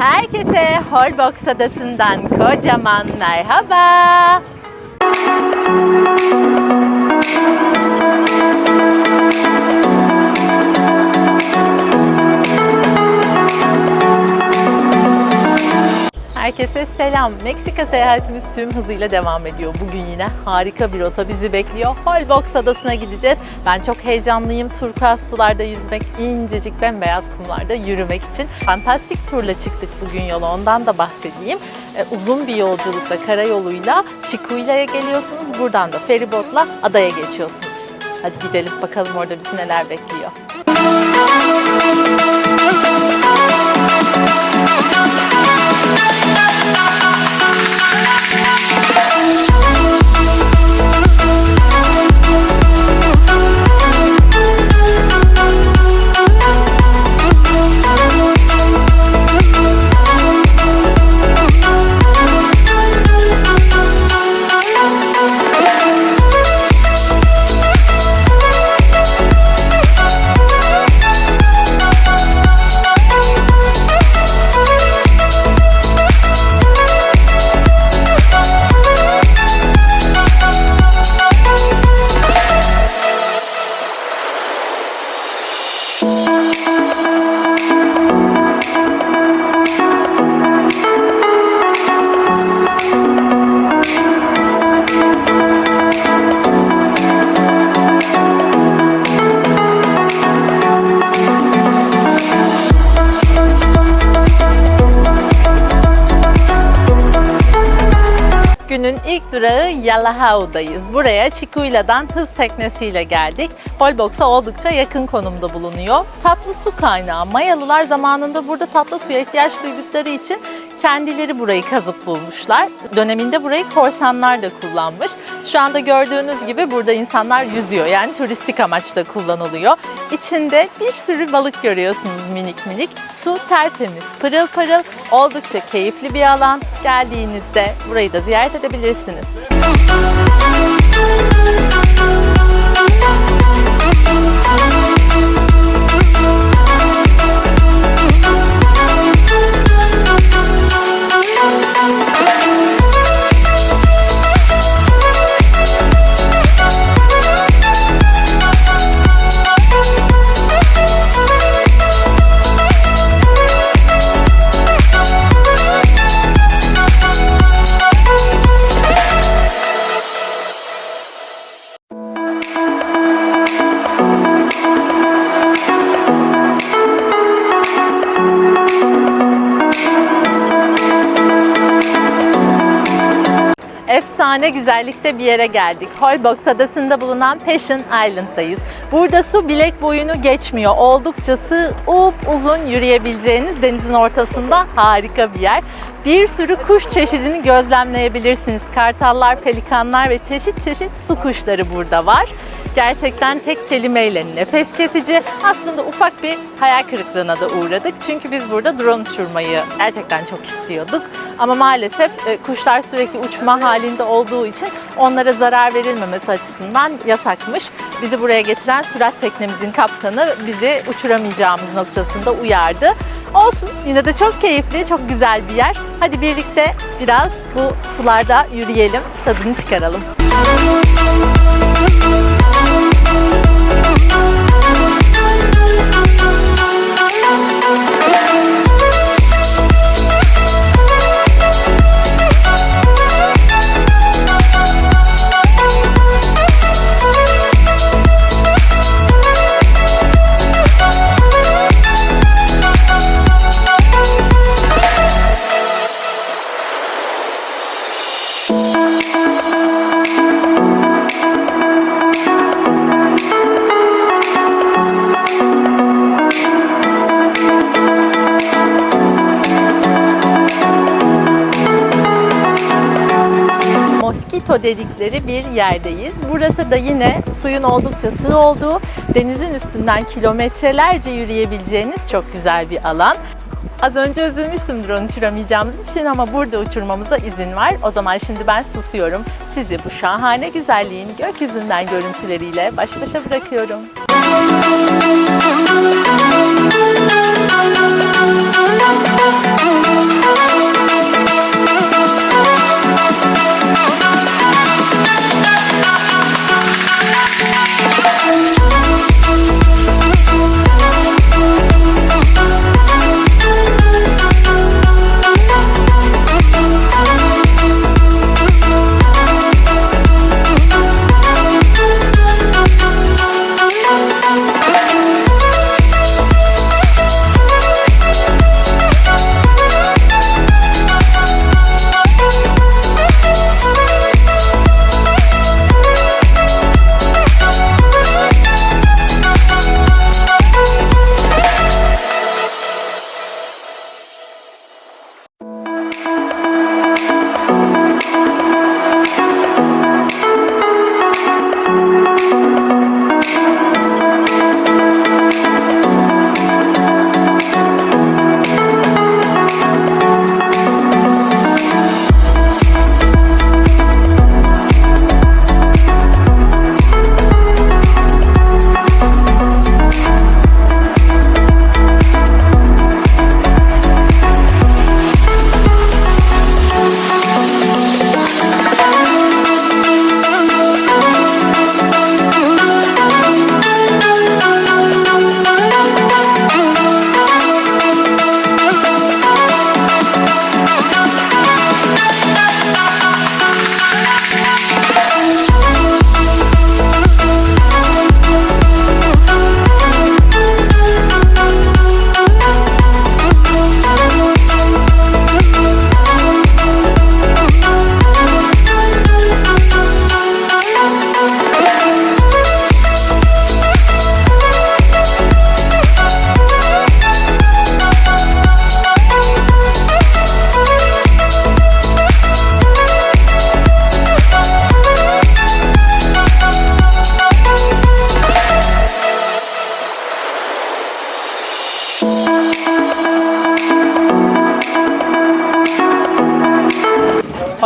Herkese Holbox Adası'ndan kocaman merhaba. Herkese selam. Meksika seyahatimiz tüm hızıyla devam ediyor. Bugün yine harika bir rota bizi bekliyor. Holbox Adası'na gideceğiz. Ben çok heyecanlıyım. Turkuaz sularda yüzmek, incecik bembeyaz kumlarda yürümek için. Fantastik turla çıktık bugün yola. Ondan da bahsedeyim. Ee, uzun bir yolculukla karayoluyla Çikuyla'ya geliyorsunuz. Buradan da feribotla adaya geçiyorsunuz. Hadi gidelim bakalım orada bizi neler bekliyor. Günün ilk durağı Yalahao'dayız. Buraya Çikuyla'dan hız teknesiyle geldik. Holbox'a oldukça yakın konumda bulunuyor. Tatlı su kaynağı. Mayalılar zamanında burada tatlı suya ihtiyaç duydukları için kendileri burayı kazıp bulmuşlar. Döneminde burayı korsanlar da kullanmış. Şu anda gördüğünüz gibi burada insanlar yüzüyor. Yani turistik amaçla kullanılıyor. İçinde bir sürü balık görüyorsunuz minik minik. Su tertemiz, pırıl pırıl, oldukça keyifli bir alan. Geldiğinizde burayı da ziyaret edebilirsiniz. Efsane güzellikte bir yere geldik. Holbox adasında bulunan Passion Island'dayız. Burada su bilek boyunu geçmiyor. Oldukça sığ, up uzun yürüyebileceğiniz denizin ortasında harika bir yer. Bir sürü kuş çeşidini gözlemleyebilirsiniz. Kartallar, pelikanlar ve çeşit çeşit su kuşları burada var. Gerçekten tek kelimeyle nefes kesici. Aslında ufak bir hayal kırıklığına da uğradık. Çünkü biz burada drone uçurmayı gerçekten çok istiyorduk. Ama maalesef e, kuşlar sürekli uçma halinde olduğu için onlara zarar verilmemesi açısından yasakmış. Bizi buraya getiren sürat teknemizin kaptanı bizi uçuramayacağımız noktasında uyardı. Olsun yine de çok keyifli, çok güzel bir yer. Hadi birlikte biraz bu sularda yürüyelim, tadını çıkaralım. Mosquito dedikleri bir yerdeyiz. Burası da yine suyun oldukça sığ olduğu, denizin üstünden kilometrelerce yürüyebileceğiniz çok güzel bir alan. Az önce üzülmüştüm drone uçuramayacağımız için ama burada uçurmamıza izin var. O zaman şimdi ben susuyorum. Sizi bu şahane güzelliğin gökyüzünden görüntüleriyle baş başa bırakıyorum. Müzik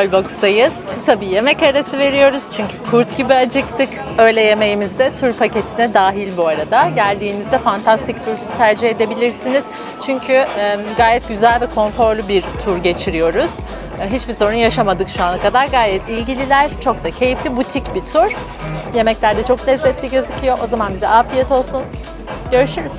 Holbox'tayız. Kısa bir yemek arası veriyoruz çünkü kurt gibi acıktık. Öğle yemeğimiz de tur paketine dahil bu arada. Geldiğinizde Fantastic Tours'u tercih edebilirsiniz. Çünkü gayet güzel ve konforlu bir tur geçiriyoruz. Hiçbir sorun yaşamadık şu ana kadar. Gayet ilgililer. Çok da keyifli, butik bir tur. Yemekler de çok lezzetli gözüküyor. O zaman bize afiyet olsun. Görüşürüz.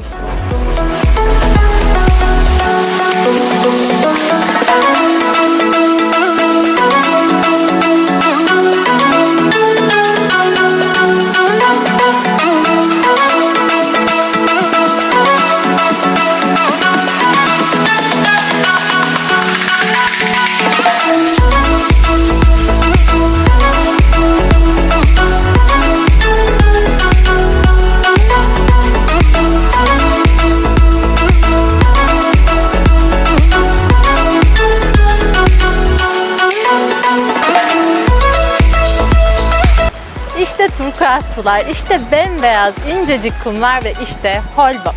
Turkuaz sular, işte bembeyaz incecik kumlar ve işte Holbox.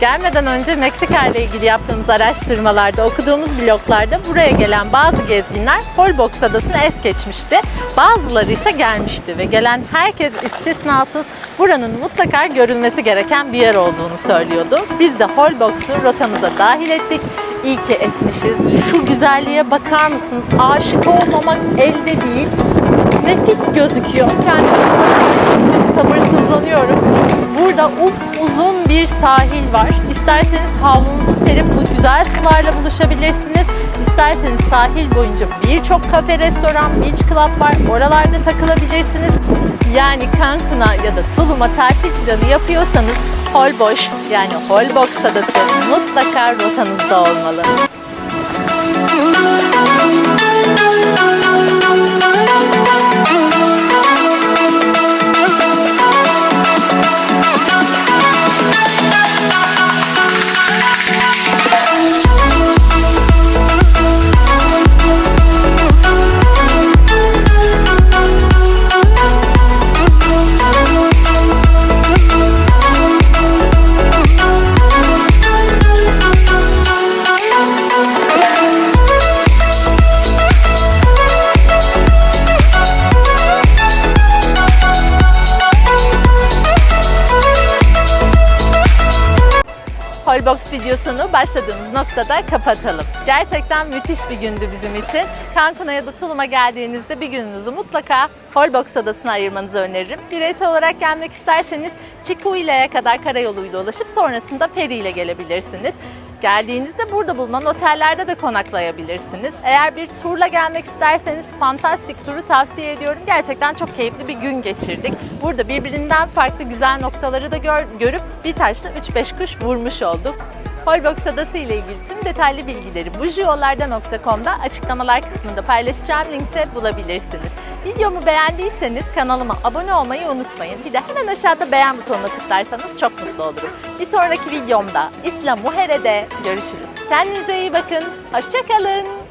Gelmeden önce Meksika ile ilgili yaptığımız araştırmalarda, okuduğumuz bloglarda buraya gelen bazı gezginler Holbox adasını es geçmişti. Bazıları ise gelmişti ve gelen herkes istisnasız buranın mutlaka görülmesi gereken bir yer olduğunu söylüyordu. Biz de Holbox'u rotamıza dahil ettik. İyi ki etmişiz. Şu güzelliğe bakar mısınız? Aşık olmamak elde değil nefis gözüküyor. Kendimi için sabırsızlanıyorum. Burada uzun bir sahil var. İsterseniz havlunuzu serip güzel sularla buluşabilirsiniz. İsterseniz sahil boyunca birçok kafe, restoran, beach club var. Oralarda takılabilirsiniz. Yani Cancun'a ya da Tulum'a tatil planı yapıyorsanız Holbox yani Holbox adası mutlaka rotanızda olmalı. Videosunu başladığımız noktada kapatalım. Gerçekten müthiş bir gündü bizim için. Cancun'a ya da Tulum'a geldiğinizde bir gününüzü mutlaka Holbox adasına ayırmanızı öneririm. Bireysel olarak gelmek isterseniz Chicoile'ye kadar karayoluyla ulaşıp sonrasında feriyle gelebilirsiniz. Geldiğinizde burada bulunan otellerde de konaklayabilirsiniz. Eğer bir turla gelmek isterseniz Fantastic Tur'u tavsiye ediyorum. Gerçekten çok keyifli bir gün geçirdik. Burada birbirinden farklı güzel noktaları da gör- görüp bir taşla 3-5 kuş vurmuş olduk. Holbox Adası ile ilgili tüm detaylı bilgileri bujiyollarda.com'da açıklamalar kısmında paylaşacağım linkte bulabilirsiniz. Videomu beğendiyseniz kanalıma abone olmayı unutmayın. Bir de hemen aşağıda beğen butonuna tıklarsanız çok mutlu olurum. Bir sonraki videomda İsla Muhere'de görüşürüz. Kendinize iyi bakın. Hoşçakalın.